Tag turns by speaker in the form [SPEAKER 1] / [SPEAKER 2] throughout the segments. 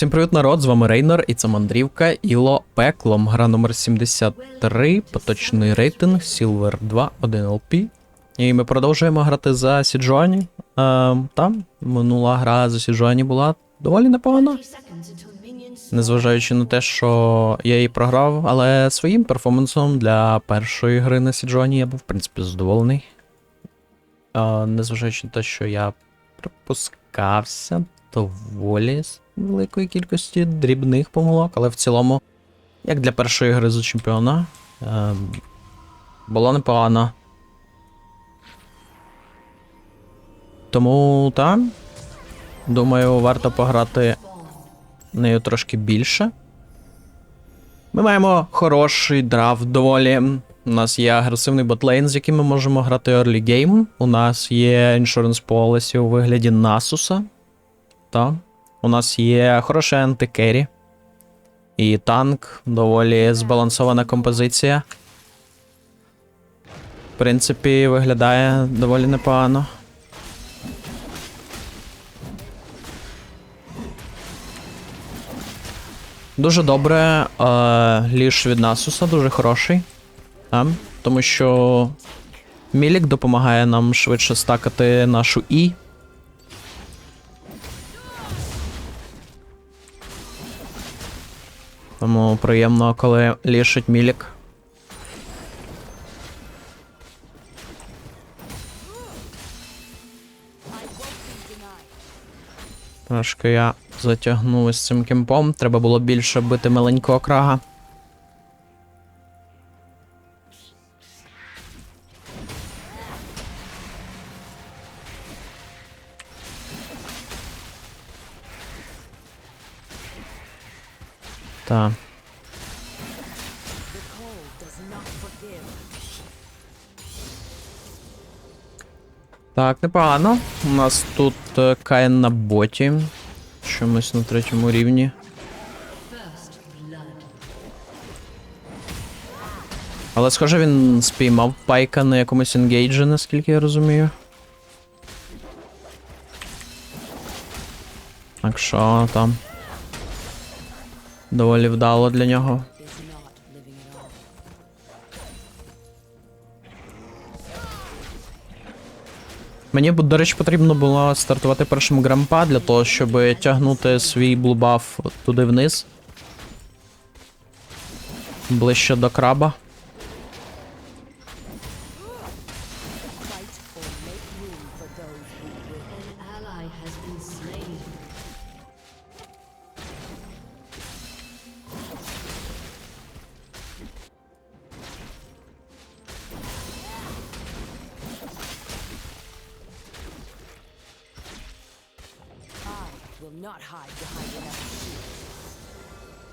[SPEAKER 1] Всім привіт, народ! З вами Рейнер, і це мандрівка Іло Пеклом. Гра номер 73, поточний рейтинг, Silver 2, 1 LP. І ми продовжуємо грати за Сіджуані. Е, там минула гра за Сіджуані була доволі непогана. Незважаючи на те, що я її програв, але своїм перформансом для першої гри на Сіджуані я був, в принципі, задоволений. Е, незважаючи на те, що я припускався доволі великої кількості дрібних помилок, але в цілому, як для першої гри за чемпіона, е, було непогано. Тому там, думаю, варто пограти нею трошки більше. Ми маємо хороший драфт доволі. У нас є агресивний ботлейн, з яким ми можемо грати early game. У нас є insurance policy у вигляді Насуса. Та. У нас є хороший антикері. І танк, доволі збалансована композиція. В принципі, виглядає доволі непогано. Дуже добре. Е, ліж від Насуса дуже хороший. А, тому що Мілік допомагає нам швидше стакати нашу І. Тому приємно, коли лішить Мілік. Трошки я затягнув із цим кемпом. Треба було більше бити маленького крага. Так, непогано. У нас тут е, Каїн на боті. Чомусь на третьому рівні. Але схоже, він спіймав пайка на якомусь енгейджі, наскільки я розумію. Так що там. Доволі вдало для нього. Мені, до речі, потрібно було стартувати першим грампа для того, щоб тягнути свій блубаф туди вниз. Ближче до краба.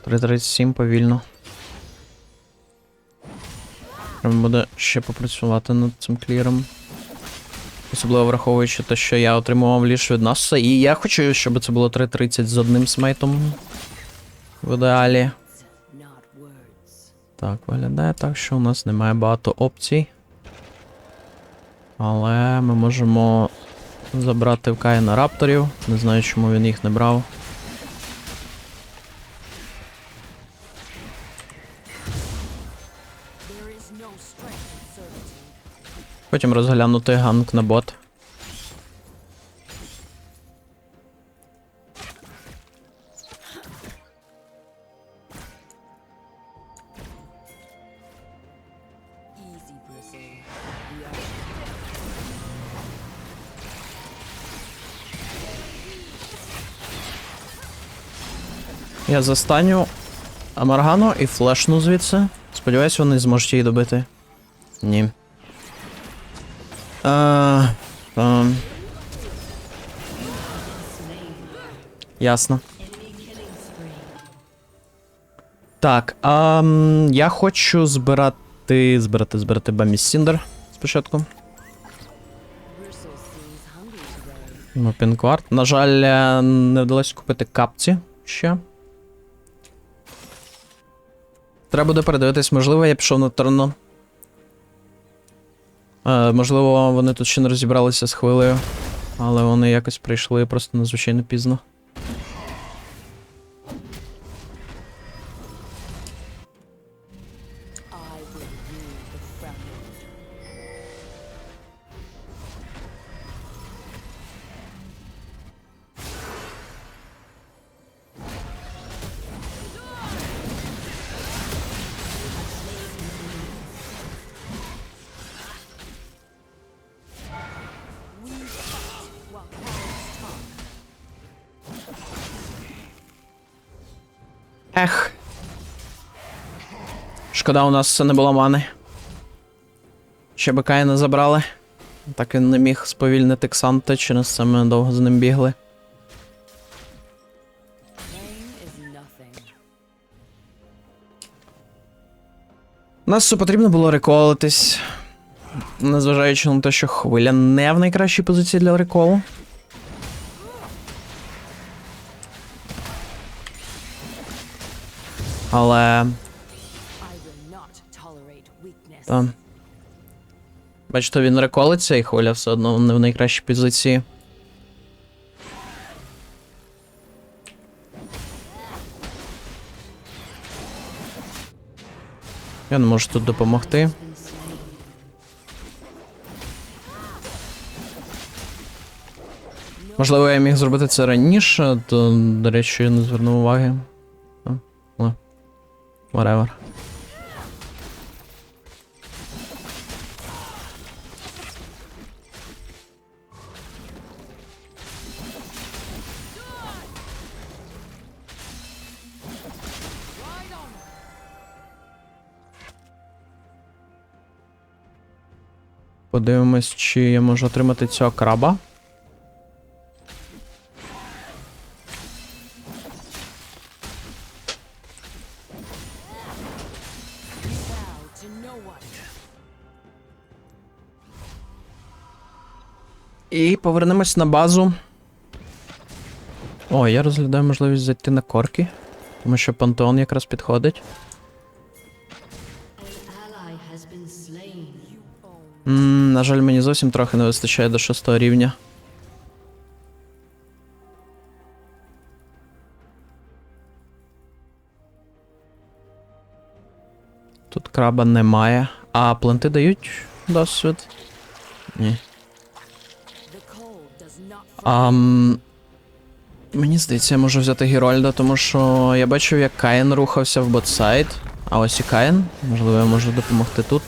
[SPEAKER 1] 337 повільно. Треба буде ще попрацювати над цим кліром. Особливо враховуючи те, що я отримував ліж від Насуса. І я хочу, щоб це було 3.30 з одним смейтом. В ідеалі. Так, виглядає так, що у нас немає багато опцій. Але ми можемо забрати в Каїна рапторів. Не знаю, чому він їх не брав. Потім розглянути ганг на бот. Я застаню Амаргану і флешну звідси. Сподіваюсь, вони зможуть її добити. Ні. А, ем. Ясно. Так, а, я хочу збирати. Збирати, збирати Бамі Сіндер спочатку. Ну, пінкварт. На жаль, е, не вдалося купити капці ще. Треба буде передивитись, можливо, я пішов на торно. Е, можливо, вони тут ще не розібралися з хвилею, але вони якось прийшли просто надзвичайно пізно. Ех. Шкода, у нас це не було мани. Ще би Каїна забрали. Так він не міг сповільнити Ксанта, через це ми довго з ним бігли. Нас потрібно було реколитись. Незважаючи на те, що хвиля не в найкращій позиції для реколу. Але. Там. Бачите, він реколиться, і хвиля все одно не в найкращій позиції. Я не можу тут допомогти. Можливо, я міг зробити це раніше, то, до речі, я не звернув уваги. Whatever. Подивимось, чи я можу отримати цього краба. І повернемось на базу. О, я розглядаю можливість зайти на корки, тому що пантеон якраз підходить.
[SPEAKER 2] An ally has been slain.
[SPEAKER 1] м на жаль, мені зовсім трохи не вистачає до шостого рівня. Тут краба немає. А планти дають досвід? Ні. Ам... Мені здається, я можу взяти Герольда, тому що я бачив, як Каїн рухався в ботсайд. А ось і Каїн. Можливо, я можу допомогти тут.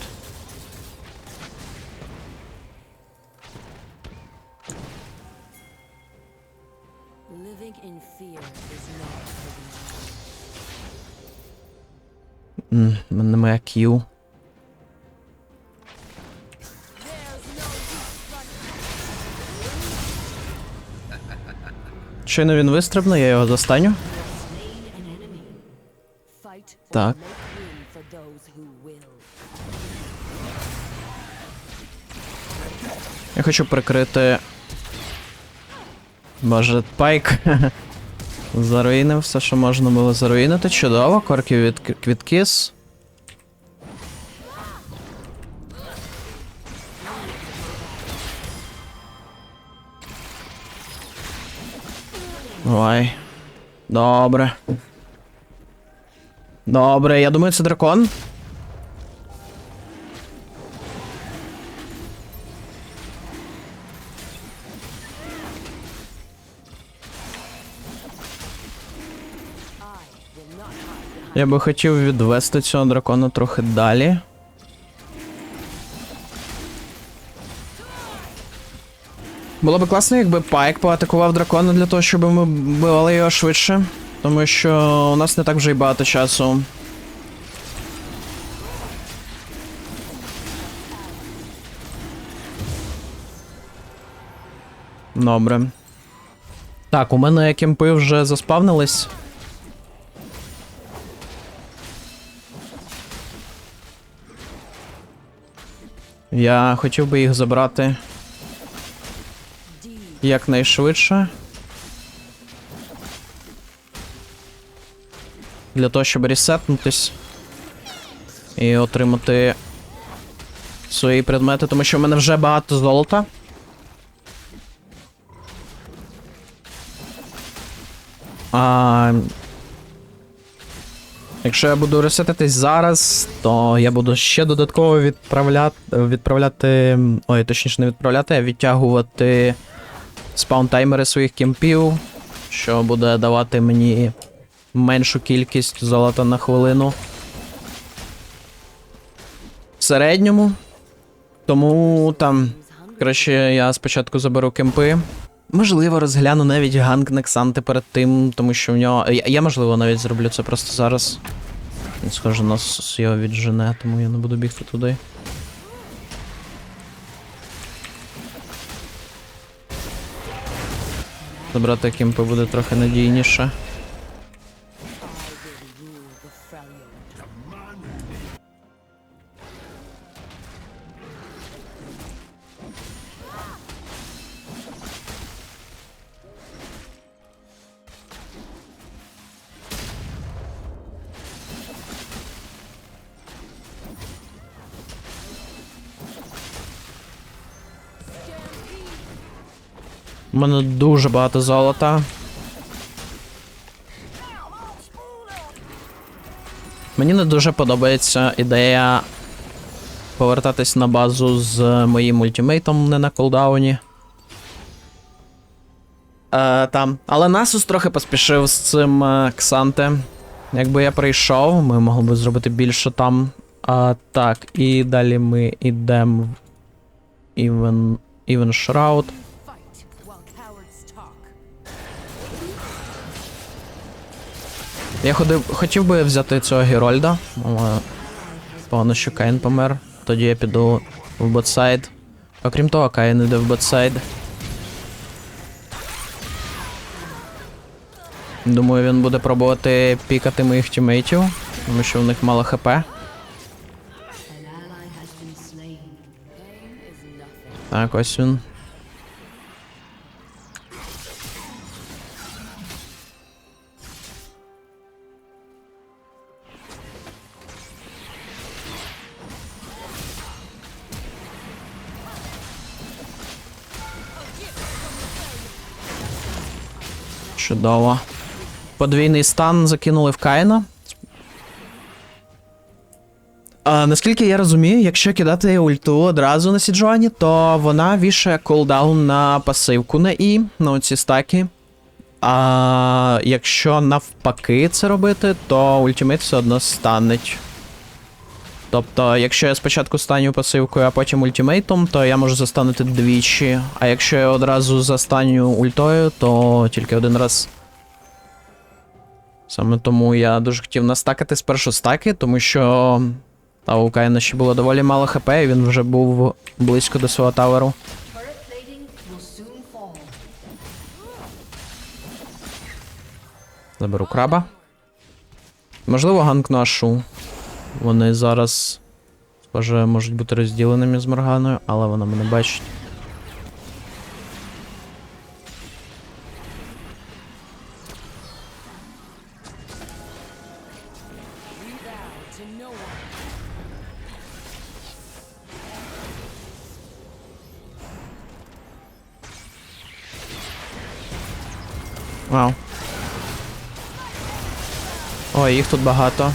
[SPEAKER 1] М, в мене немає кіл. Щойно він вистрибне, я його застаню. Так. Я хочу прикрити. Боже, пайк. Заруїнив все, що можна було заруїнити. Чудово, корки від квіткіс. Давай. Добре. Добре, я думаю, це дракон. Я би хотів відвести цього дракона трохи далі. Було б класно, якби Пайк поатакував дракона для того, щоб ми бивали його швидше. Тому що у нас не так вже й багато часу. Добре. Так, у мене кемпи вже заспавнились. Я хотів би їх забрати якнайшвидше. Для того, щоб ресетнутись і отримати свої предмети, тому що в мене вже багато золота. А... Якщо я буду ресетитись зараз, то я буду ще додатково відправляти, відправляти. Ой, точніше, не відправляти, а відтягувати спаунтаймери своїх кемпів, що буде давати мені меншу кількість золота на хвилину. В середньому. Тому там краще я спочатку заберу кемпи, Можливо, розгляну навіть ганг Нексанти перед тим, тому що в нього. Я, я можливо, навіть зроблю це просто зараз. Він схоже, нас його віджене, тому я не буду бігти туди. Забрати кімпи буде трохи надійніше. У мене дуже багато золота. Мені не дуже подобається ідея повертатись на базу з моїм ультимейтом не на колдауні. Е, там. Але Насус трохи поспішив з цим е, Ксанте. Якби я прийшов, ми могли б зробити більше там. А, так, і далі ми йдемо в Even, Even. Я ходив, хотів би взяти цього Герольда, але погано, що Каїн помер. Тоді я піду в ботсайд. Окрім того, Каїн йде в ботсайд. Думаю, він буде пробувати пікати моїх тімейтів, тому що в них мало хп. Так, ось він. Чудово. Подвійний стан закинули в Каїна. А, наскільки я розумію, якщо кидати ульту одразу на Сіджуані, то вона вішає кулдаун на пасивку на І, на оці стаки. А якщо навпаки це робити, то ультимейт все одно станеть. Тобто, якщо я спочатку станю пасивкою, а потім ультимейтом, то я можу застанути двічі. А якщо я одразу застаню ультою, то тільки один раз. Саме тому я дуже хотів настакати спершу стаки, тому що та у Каїна ще було доволі мало хп, і він вже був близько до свого таверу. Заберу краба. Можливо, ганк нашу. Вони зараз, схоже, можуть бути розділеними з Морганою, але вона мене бачить. Вау. Ой, їх тут багато.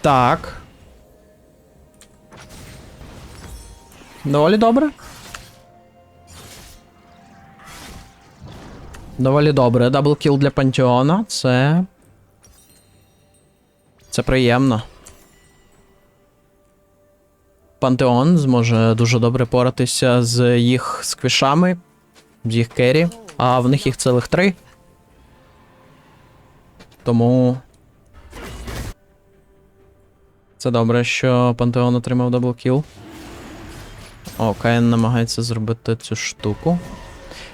[SPEAKER 1] Так. Доволі добре. Доволі добре. Даблкіл для Пантеона. Це. Це приємно. Пантеон зможе дуже добре поратися з їх сквішами, з їх керрі, а в них їх цілих три. Тому. Це добре, що Пантеон отримав даблкіл. О, Каїн намагається зробити цю штуку.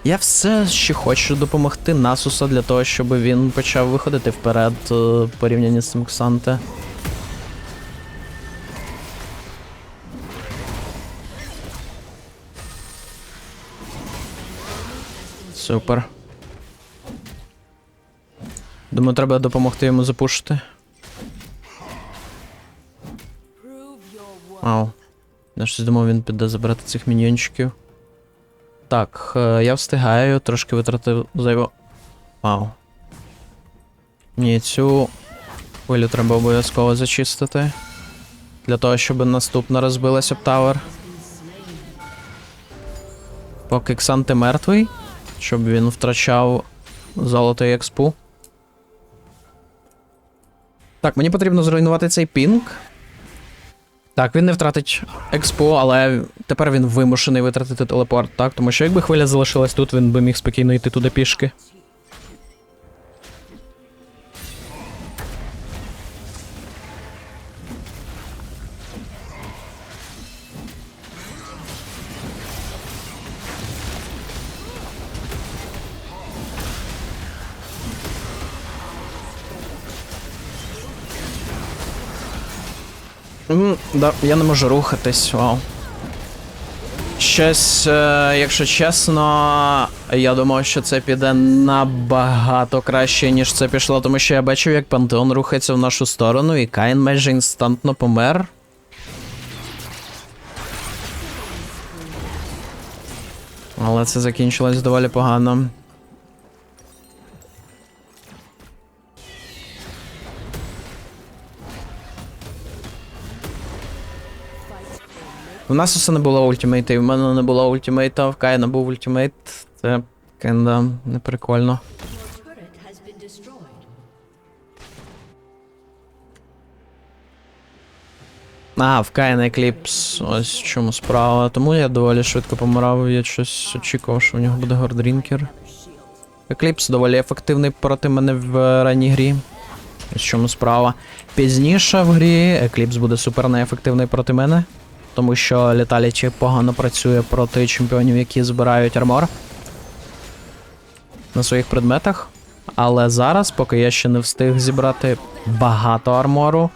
[SPEAKER 1] Я все ще хочу допомогти Насуса для того, щоб він почав виходити вперед е, порівнянні з цим Ксанте. Супер. Думаю, треба допомогти йому запушити. Ау. Я щось думав, він піде забрати цих міньйончиків. Так, е, я встигаю, трошки витратив зайво. Вау. Ні, цю хвилю треба обов'язково зачистити. Для того, щоб наступна розбилася б тавер. Поки Ксанти мертвий, щоб він втрачав золото і експу. Так, мені потрібно зруйнувати цей пінг. Так, він не втратить експо, але тепер він вимушений витратити телепорт, так? Тому що якби хвиля залишилась тут, він би міг спокійно йти туди пішки. М, Да, я не можу рухатись, вау. Щось, е, якщо чесно, я думав, що це піде набагато краще, ніж це пішло, тому що я бачив, як пантеон рухається в нашу сторону, і Каїн майже інстантно помер. Але це закінчилось доволі погано. Нас усе не було ультимейта, і в мене не було ультимейта, в Каїна був ультимейт. Це кенда неприкольно. А, в Каїна Екліпс. Ось в чому справа. Тому я доволі швидко помирав, я щось очікував, що у нього буде гордрінкер. Екліпс доволі ефективний проти мене в ранній грі. Ось в чому справа. Пізніше в грі Екліпс буде супер неефективний проти мене. Тому що літалічі погано працює проти чемпіонів, які збирають армор на своїх предметах. Але зараз, поки я ще не встиг зібрати багато армору,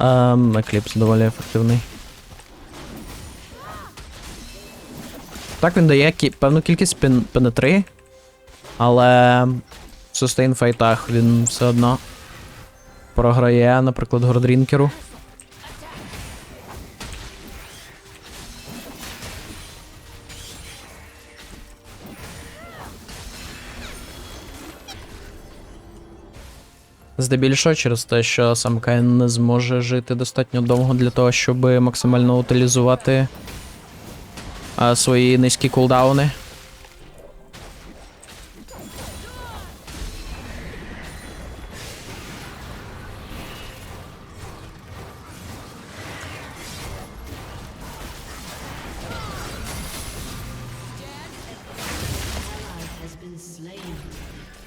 [SPEAKER 1] ем, Екліпс доволі ефективний. Так, він дає кі- певну кількість пен- пенетри, але в сустейн файтах він все одно програє, наприклад, Гордрінкеру. Здебільшого через те, що сам Каїн не зможе жити достатньо довго для того, щоб максимально утилізувати а, свої низькі кулдауни.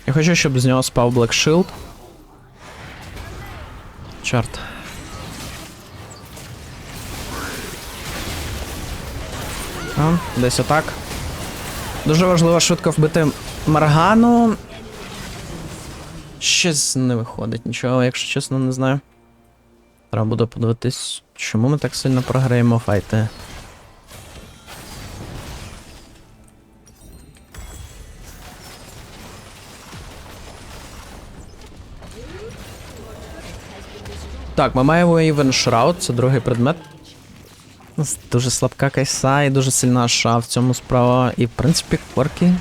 [SPEAKER 1] Я хочу, щоб з нього спав Black Shield. Чорт. А, десь отак. Дуже важливо швидко вбити Маргану. Щось не виходить нічого, якщо чесно, не знаю. Треба буде подивитись, чому ми так сильно програємо файти. Так, ми маємо Even Shroud, це другий предмет. Дуже слабка кайса і дуже сильна ша в цьому справа. І в принципі кворки.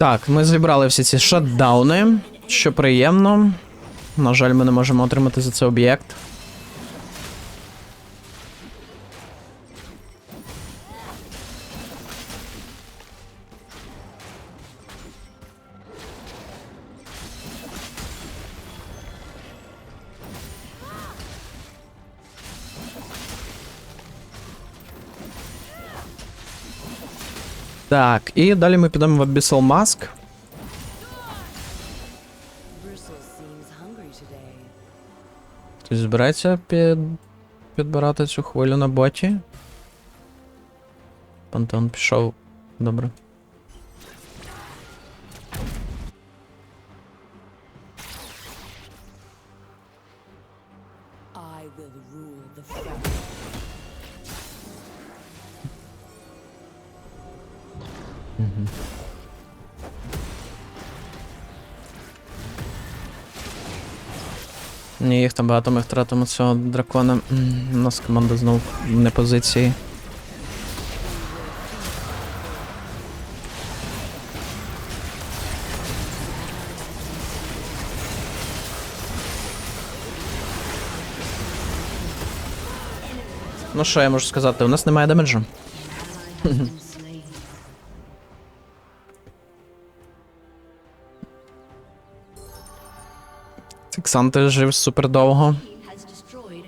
[SPEAKER 1] Так, ми зібрали всі ці шатдауни, що приємно. На жаль, ми не можемо отримати за це об'єкт. Так, і далі ми підемо в Abyssal Mask.
[SPEAKER 3] Bristle seems hungry today.
[SPEAKER 1] Хтось збирається під... підбирати цю хвилю на боті. Пантеон пішов. Добре.
[SPEAKER 3] Угу.
[SPEAKER 1] Ні, їх там багато ми втратимо цього дракона. У нас команда знов не позиції. Ну що я можу сказати, у нас немає демеджу. Ксанти жив супер довго.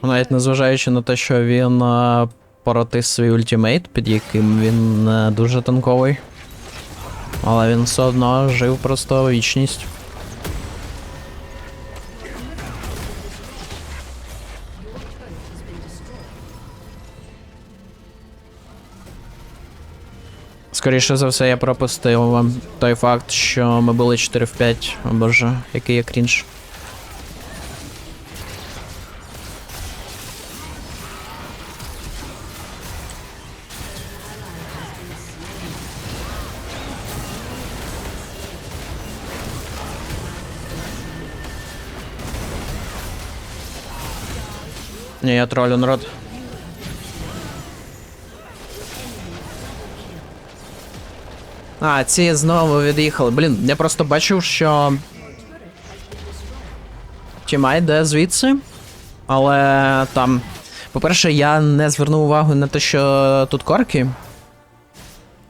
[SPEAKER 1] Навіть незважаючи на те, що він е, поротив свій ультимейт, під яким він не дуже танковий. Але він все одно жив просто вічність. Скоріше за все, я пропустив той факт, що ми були 4 в 5. О боже, який я крінж. Ні, я тролю народ. А, ці знову від'їхали. Блін, я просто бачив, що. Тіма йде звідси. Але там. По-перше, я не звернув увагу на те, що тут корки.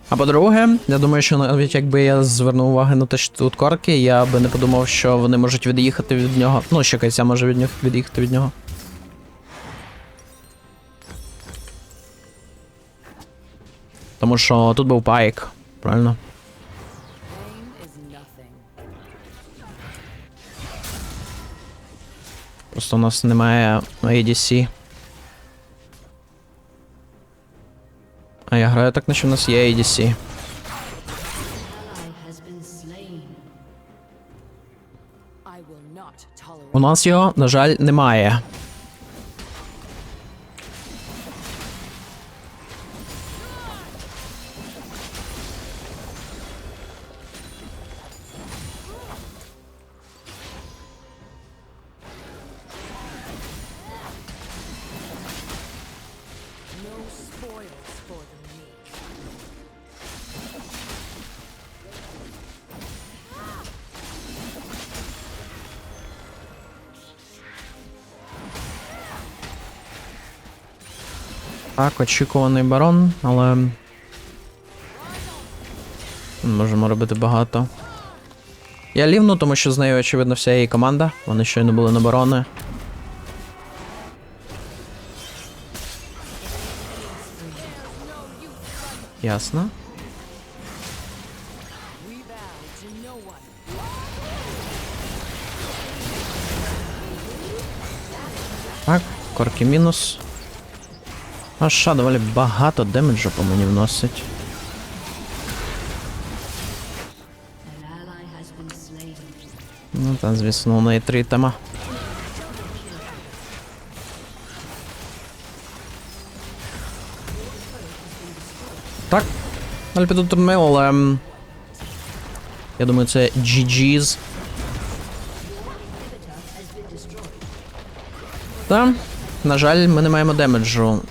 [SPEAKER 1] А по-друге, я думаю, що навіть якби я звернув увагу на те, що тут корки, я би не подумав, що вони можуть від'їхати від нього. Ну, ще Кайся може від нього від'їхати від нього. Тому що тут був пайк, правильно? Просто у нас немає ADC. А я граю так, наче в нас є ADC. У нас його, на жаль, немає. Так, очікуваний барон, але. Можемо робити багато. Я лівну, тому що з нею, очевидно, вся її команда. Вони щойно були на барони. Ясно. Так, корки мінус. Аша доволі багато демеджу по мені вносить. Ну, та, звісно, у неї три тема. Так. Далі піду але. Я думаю, це GG's. Та, на жаль, ми не маємо демеджу.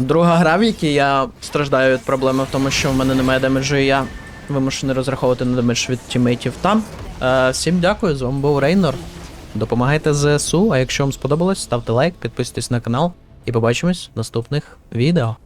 [SPEAKER 1] Друга гра, в якій я страждаю від проблеми в тому, що в мене немає демеджу, і я вимушений розраховувати на демедж від тімейтів там. Е, всім дякую, з вами був Рейнор. Допомагайте ЗСУ, а якщо вам сподобалось, ставте лайк, підписуйтесь на канал і побачимось в наступних відео.